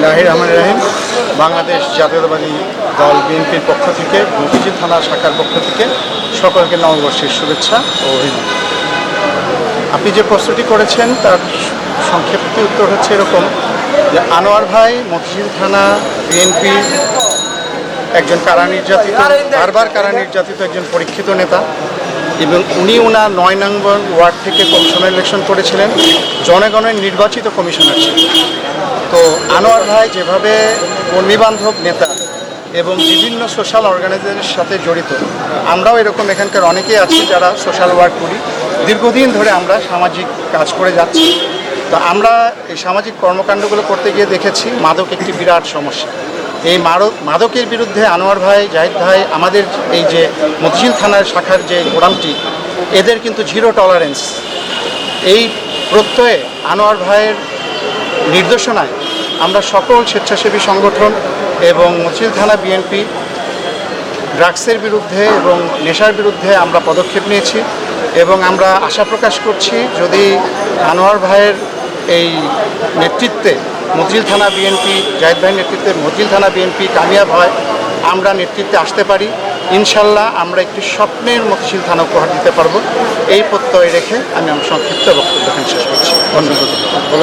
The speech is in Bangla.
বিসমিল্লাহ রহমান রাহিম বাংলাদেশ জাতীয়তাবাদী দল বিএনপির পক্ষ থেকে মতিঝিল থানা শাখার পক্ষ থেকে সকলকে নববর্ষের শুভেচ্ছা ও অভিনন্দন। আপনি যে প্রশ্নটি করেছেন, তার সংক্ষিপ্ত উত্তর হচ্ছে এরকম যে আনোয়ার ভাই, মতিঝিল থানা বিএনপি, একজন কারা নির্যাতিত, বারবার কারা নির্যাতিত, একজন পরীক্ষিত নেতা এবং উনি ওনার নয় নম্বর ওয়ার্ড থেকে কমিশনার ইলেকশন করেছিলেন। জনগণের নির্বাচিত কমিশনার ছিলেন। তো আনোয়ার ভাই যেভাবে কর্মীবান্ধব নেতা এবং বিভিন্ন সোশ্যাল অর্গানাইজেশনের সাথে জড়িত, আমরাও এরকম এখানকার অনেকেই আছি যারা সোশ্যাল ওয়ার্ক করি। দীর্ঘদিন ধরে আমরা সামাজিক কাজ করে যাচ্ছি। তো আমরা এই সামাজিক কর্মকাণ্ডগুলো করতে গিয়ে দেখেছি, মাদক একটি বিরাট সমস্যা। এই মাদক মাদকের বিরুদ্ধে আনোয়ার ভাই, জাহিদ ভাই, আমাদের এই যে মতিঝিল থানার শাখার যে গোড়ামটি এদের কিন্তু জিরো টলারেন্স এই প্রত্যয়ে আনোয়ার ভাইয়ের নির্দেশনায় আমরা সকল স্বেচ্ছাসেবী সংগঠন এবং মতিঝিল থানা বিএনপি ড্রাগসের বিরুদ্ধে এবং নেশার বিরুদ্ধে আমরা পদক্ষেপ নিয়েছি এবং আমরা আশা প্রকাশ করছি যদি আনোয়ার ভাইয়ের এই নেতৃত্বে মতিঝিল থানা বিএনপি, জাহিদ ভাই নেতৃত্বে মতিঝিল থানা বিএনপি কামিয়াব হয়। আমরা নেতৃত্বে আসতে পারি। ইনশাল্লাহ আমরা একটি স্বপ্নের মতিঝিল থানা উপহার দিতে পারব। এই প্রত্যয় রেখে আমি আমার সংক্ষিপ্ত বক্তব্য শেষ করছি। ধন্যবাদ।